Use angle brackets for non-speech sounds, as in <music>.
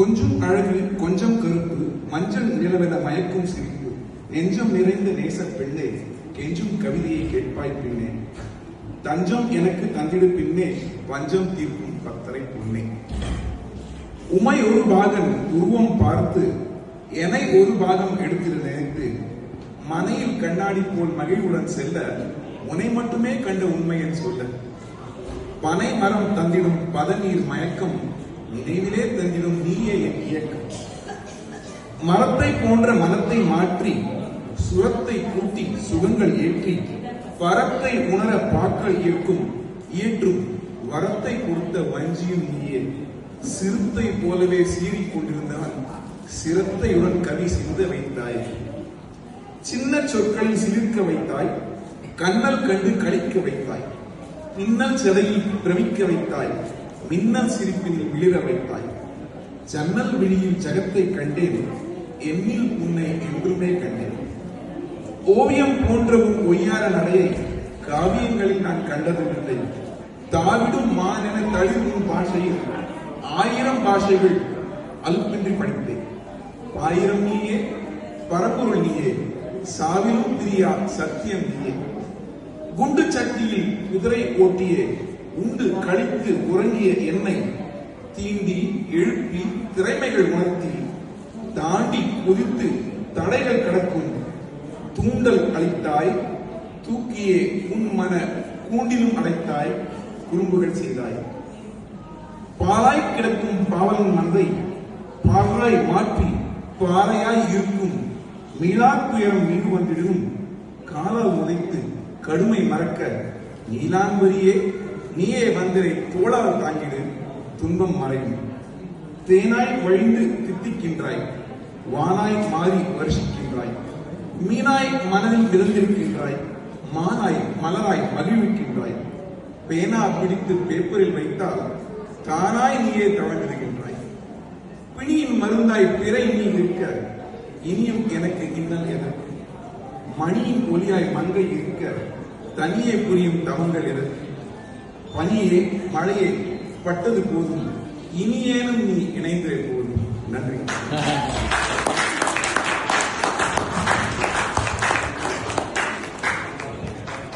கொஞ்சம் அழகு கொஞ்சம் கருப்பு மஞ்சள் நிலவென மயக்கும் சிரிப்பு நெஞ்சம் நிறைந்த நேச பெண்ணே கெஞ்சும் கவிதையை கேட்பாய் பின்னே தஞ்சம் எனக்கு தந்திடு பின்னே பஞ்சம் தீர்க்கும் பத்தரை பொன்னே. உமை ஒரு பாகன் உருவம் பார்த்து எனை ஒரு பாகம் எடுத்து நினைத்து மனையில் கண்ணாடி போல் மகிழ்வுடன் செல்ல உனை மட்டுமே கண்ட உண்மையன் சொல்ல. பனை மரம் தந்திடும் பதநீர் மயக்கம் நினைவிலே தந்திடும் நீயே என் இயக்கம். மரத்தை போன்ற மனத்தை மாற்றி சுரத்தை கூட்டி சுகங்கள் ஏற்றி பரத்தை உணர பாக்கள் இருக்கும் இயற்றும் வரத்தை கொடுத்த வஞ்சியும் நீயே. சிறுத்தை போலவே சீறிக் கொண்டிருந்தவன் சிரத்தையுடன் கவி சிந்த வைத்தாய். சின்ன சொற்களில் சிலிர்க்க வைத்தாய் கண்ணல் கண்டு கழிக்க வைத்தாய். மின்னல் சிறையில் பிரமிக்க வைத்தாய். மின்னல் சிரிப்பினில் மிளிர வைத்தாய். ஜன்னல் விழியில் ஜகத்தை கண்டேன். எண்ணில் உன்னை என்றுமே கண்டேன். ஓவியம் போன்ற உன் ஒய்யார நடையை காவியங்களில் நான் கண்டதுமில்லை. தாவிடும் மானென தழுவும் பாஷையில் ஆயிரம் பாஷைகள் அல்பின்றி படித்தேன். ஆயிரம் நீயே பரப்பொருள் நீயே சாவிலும் பிரியா சத்தியம் நீயே. குண்டு சக்தியில் குதிரை ஓட்டியே உண்டு கழித்து உறங்கிய என்னை தீண்டி எழுப்பி திறமைகள் உணர்த்தி தாண்டி குதித்து தடைகள் கடக்கும் தூண்டல் அளித்தாய் தூக்கியே உன் மன கூண்டிலும் அடைத்தாய் குறும்புகள் செய்தாய். பாலாய் கிடக்கும் பாவலன் மந்தை பாலாய் மாற்றி பாறையாய் இருக்கும் மீளாக்குயரம் துயரம் மீது வந்திடும் காலால் உதைத்து கடுமை மறக்க நீலாம்பரியே நீயே வந்திரை தோளால் தாங்கிடு துன்பம் மறையும். தேனாய் வழிந்து தித்திக்கின்றாய் வானாய் மாறி வருஷிக்கின்றாய். மீனாய் மனதில் விருந்திருக்கின்றாய் மானாய் மலராய் மகிழ்விக்கின்றாய். பேனா பிடித்து பேப்பரில் வைத்தால் தானாய் நீயே தவழ்ந்திருக்கின்றாய் பிணியின் மருந்தாய் பிறை நீ நிற்க இனியும் எனக்கு இன்னல் எனக்கு மணியின் ஒலியாய் மங்கை இருக்க தனியே புரியும் தவங்கள் எனக்கு பனியே மழையே பட்டது போதும். இனியேனும் நீ இணைந்தே போதும். நன்றி. <laughs>